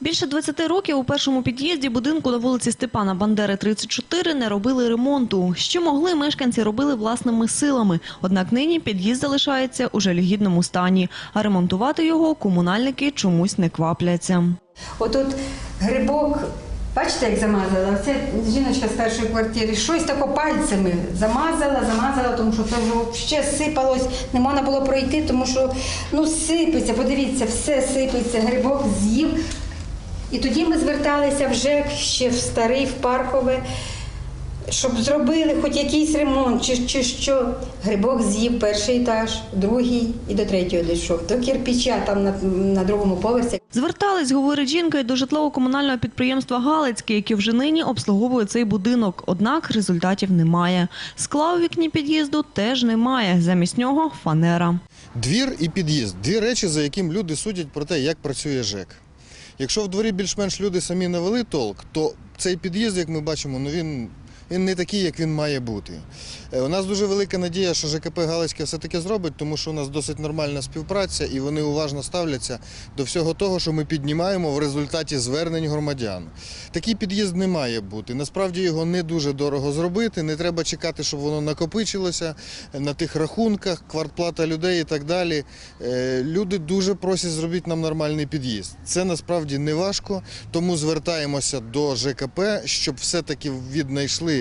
Більше 20 років у першому під'їзді будинку на вулиці Степана Бандери, 34, не робили ремонту. Що могли, мешканці робили власними силами. Однак нині під'їзд залишається у жалюгідному стані, а ремонтувати його комунальники чомусь не квапляться. Отут грибок, бачите, як замазала? Це жіночка з першої квартири. Щось тако пальцями замазала, замазала, тому що це вже ще сипалось, не можна було пройти, тому що ну сипеться, подивіться, все сипеться, грибок з'їв. І тоді ми зверталися вже ще в старий, в паркове, щоб зробили хоч якийсь ремонт, чи, чи що. Грибок з'їв перший етаж, другий і до третього дійшов. До кирпича там на, на другому поверсі. Звертались, говорить жінка, й до житлово-комунального підприємства Галицьке, яке вже нині обслуговує цей будинок. Однак результатів немає. Скла у вікні під'їзду теж немає. Замість нього фанера. Двір і під'їзд дві речі, за яким люди судять про те, як працює ЖЕК. Якщо в дворі більш-менш люди самі навели толк, то цей під'їзд, як ми бачимо, ну він, він не такий, як він має бути. Е, У нас дуже велика надія, що ЖКП Галицьке все-таки зробить, тому що у нас досить нормальна співпраця і вони уважно ставляться до всього того, що ми піднімаємо в результаті звернень громадян. Такий під'їзд не має бути. Насправді його не дуже дорого зробити. Не треба чекати, щоб воно накопичилося на тих рахунках, квартплата людей і так далі. Е, Люди дуже просять зробити нам нормальний під'їзд. Це насправді не важко, тому звертаємося до ЖКП, щоб все-таки віднайшли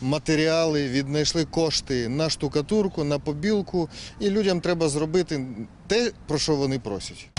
матеріали, віднайшли кошти на штукатурку, на побілку, і людям треба зробити те, про що вони просять.